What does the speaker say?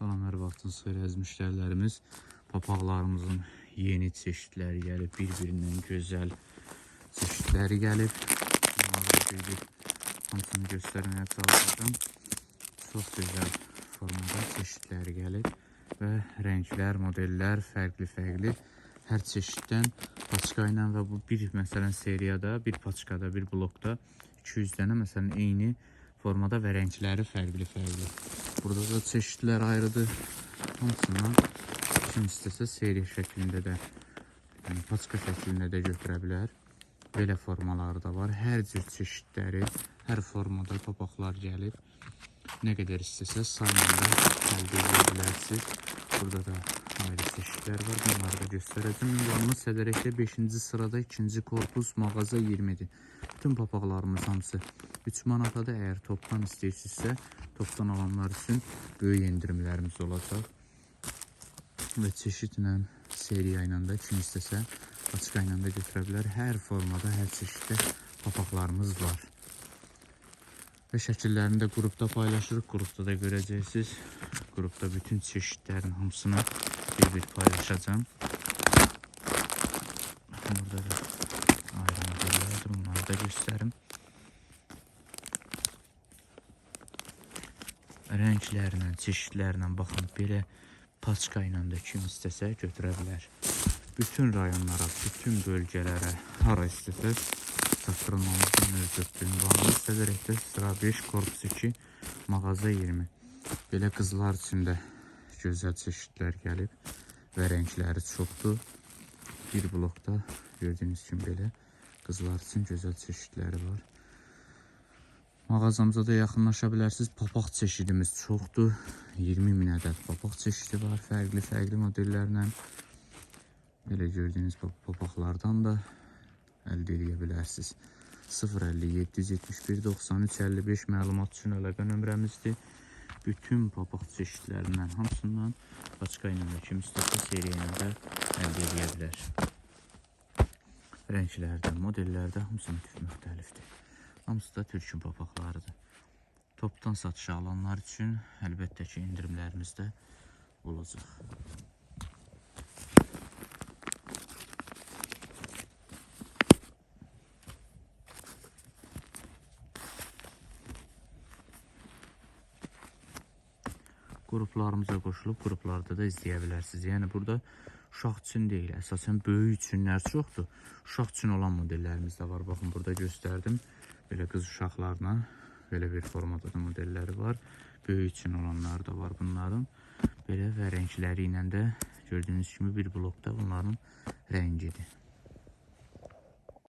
Salam hər vaxtınız xeyir əziz müştərilərimiz. Papaqlarımızın yeni çeşidləri gəlib, bir-birindən gözəl çeşidləri gəlib. Gedib hamısını göstərməyə çalışacağım. Çox gözəl formada çeşidləri gəlib və rənglər, modellər fərqli-fərqli hər çeşiddən paçka ilə və bu bir məsələn seriyada, bir paçkada, bir blokda 200 dənə məsələn eyni formada və rəngləri fərqli-fərqli. Burada da çeşidlər ayrıdır. Hamısından kim istəsə seriya şəklində də, yəni paçka şəklində də götürə bilər. Belə formaları da var. Hər cür çeşidləri, hər formada papaqlar gəlib. Nə qədər istəsəz sayında əldə edə. Burada da ayrı çeşidlər var. Bunları da göstərəcəm. Ünvanımız Sədərəkdə 5-ci sırada 2-ci korpus mağaza 20-dir. Bütün papaqlarımız hamısı 3 manatadır. Əgər topdan istəyirsinizsə, topdan alanlar üçün böyük endirimlərimiz olacaq. Və çeşidlə, seriya ilə kim istəsə, açıq ilə götürə bilər. Hər formada, hər çeşiddə papaqlarımız var. Və şəkillərini də qrupda paylaşırıq. Qrupda da görəcəksiniz. Qrupda bütün çeşidlərin hamısını bir-bir paylaşacağım. Burada da ayrı modellerdir. Onları da göstərim. Rənglərlə, çeşidlərlə baxın, belə paçka ilə də kim istəsə götürə. Bütün rayonlara, bütün bölgələrə, hara istəsəz çatdırılmamızın mövcuddur. Ünvanımız Sədərəkdə sıra 5, korpus 2, mağaza 20. Belə qızlar üçün də gözəl çeşidlər gəlib və rəngləri çoxdur. Bir blokda gördüyünüz kimi belə qızlar üçün gözəl çeşidləri var. Mağazamıza da yaxınlaşa bilərsiniz. Papaq çeşidimiz çoxdur. 20 min ədəd papaq çeşidi var, fərqli-fərqli modellərlə. Belə gördüyünüz pap- papaqlardan da əldə edə bilərsiniz. 057 71 93 55 məlumat üçün əlaqə nömrəmizdir. Bütün papaq çeşidlərindən hamısından paçka ilə də kim istəsə seriya ilə də əldə edə bilər. Rənglərdə, modellərdə hamısının tipi müxtəlifdir. Hamısı da türkün papaqlarıdır. Topdan satışa alanlar üçün əlbəttə ki, endirimlərimiz də olacaq. Qruplarımıza qoşulub qruplarda da izləyə bilərsiniz. Yəni burada uşaq üçün deyil, əsasən böyük üçünlər çoxdur. Uşaq üçün olan modellərimiz də var. Baxın burada göstərdim. Belə qız uşaqlarına belə bir formada da modelləri var. Böyük üçün olanlar da var bunların. Belə və rəngləri ilə də gördüyünüz bir blokda bunların rəngidir.